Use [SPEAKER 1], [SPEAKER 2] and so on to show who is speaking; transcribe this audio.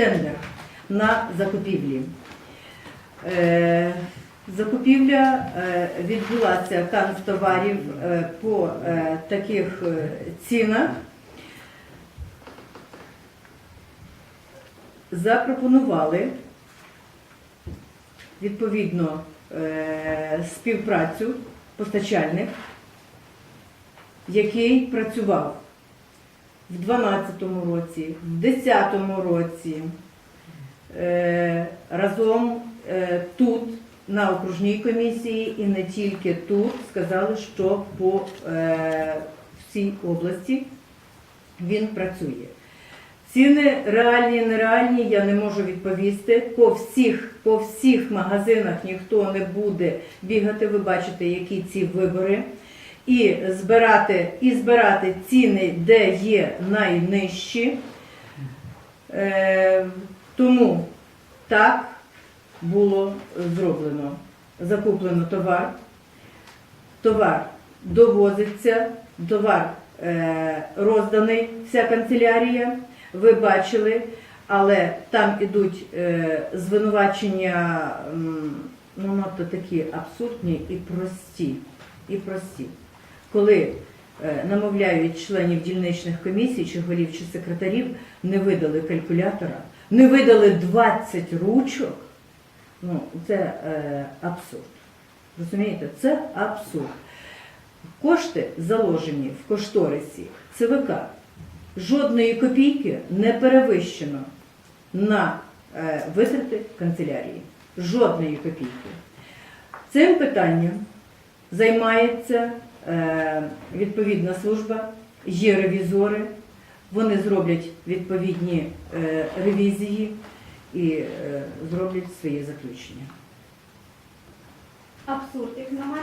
[SPEAKER 1] тендер на закупівлі. Е, Закупівля е, відбулася канцтоварів е, по таких цінах. Запропонували відповідно співпрацю постачальник, який працював в 2012 році, в 2010 році, е, разом е, тут, на окружній комісії, і не тільки тут, сказали, що по е, всій області він працює. Ціни реальні, нереальні, я не можу відповісти. По всіх, по всіх магазинах ніхто не буде бігати. Ви бачите, які ці вибори. І збирати, і збирати ціни, де є найнижчі. Е, тому так було зроблено. Закуплено товар. Товар довозиться, товар е, розданий, вся канцелярія. Ви бачили, але там ідуть е, звинувачення ну, надто такі абсурдні і прості. І прості. Коли е, намовляють членів дільничних комісій, чи голів, чи секретарів, не видали калькулятора, не видали 20 ручок, ну, це е, абсурд. Розумієте? Це абсурд. Кошти заложені в кошторисі ЦВК. Жодної копійки не перевищено на е, витрати канцелярії. Жодної копійки. Цим питанням займається відповідна служба, є ревізори, вони зроблять відповідні е, ревізії і е, зроблять свої заключення.
[SPEAKER 2] Абсурд, як на мене.